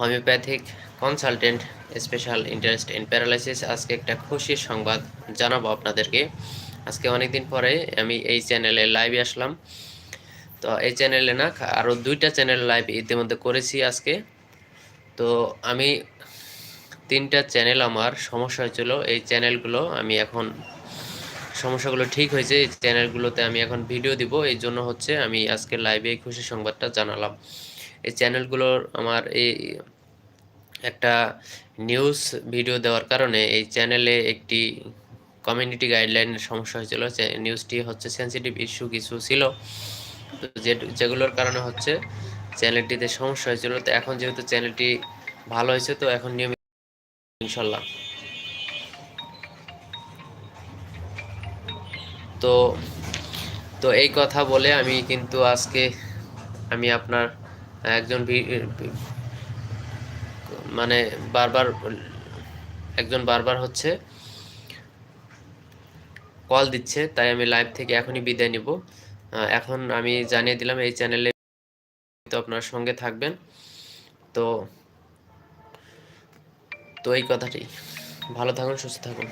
Homeopathic consultant special interest in paralysis. আজকে একটা খুশির সংবাদ জানাব আপনাদেরকে। আজকে অনেক দিন পরে আমি এই চ্যানেলে লাইভে আসলাম। তো এই চ্যানেলে না আরও দুইটা চ্যানেল লাইভ ইতিমধ্যে করেছি আজকে। তো আমি তিনটা চ্যানেল আমার সমস্যা হয়েছিল, এই চ্যানেলগুলো আমি এখন, সমস্যাগুলো ঠিক হয়েছে, এই চ্যানেলগুলোতে আমি এখন ভিডিও দিব। এই জন্য হচ্ছে আমি আজকে লাইভে খুশি সংবাদটা জানালাম। এই চ্যানেলগুলোর আমার এই একটা নিউজ ভিডিও দেওয়ার কারণে এই চ্যানেলে একটি কমিউনিটি গাইডলাইনের সমস্যা হয়েছিল। নিউজটি হচ্ছে সেন্সিটিভ ইস্যু কিছু ছিল। তো যে যেগুলোর কারণে হচ্ছে চ্যানেলটিতে সমস্যা হয়েছিল। তো এখন যেহেতু চ্যানেলটি ভালো হয়েছে, তো এখন নিয়মিত ইনশাল্লাহ। তো তো এই কথা বলে আমি কিন্তু আজকে আমি আপনার একজন মানে বারবার, একজন বারবার হচ্ছে কল দিচ্ছে, তাই আমি লাইভ থেকে এখনই বিদায় নিব। এখন আমি জানিয়ে দিলাম, এই চ্যানেলে তো আপনার সঙ্গে থাকবেন। তো তো এই কথাটি। ভালো থাকুন, সুস্থ থাকুন।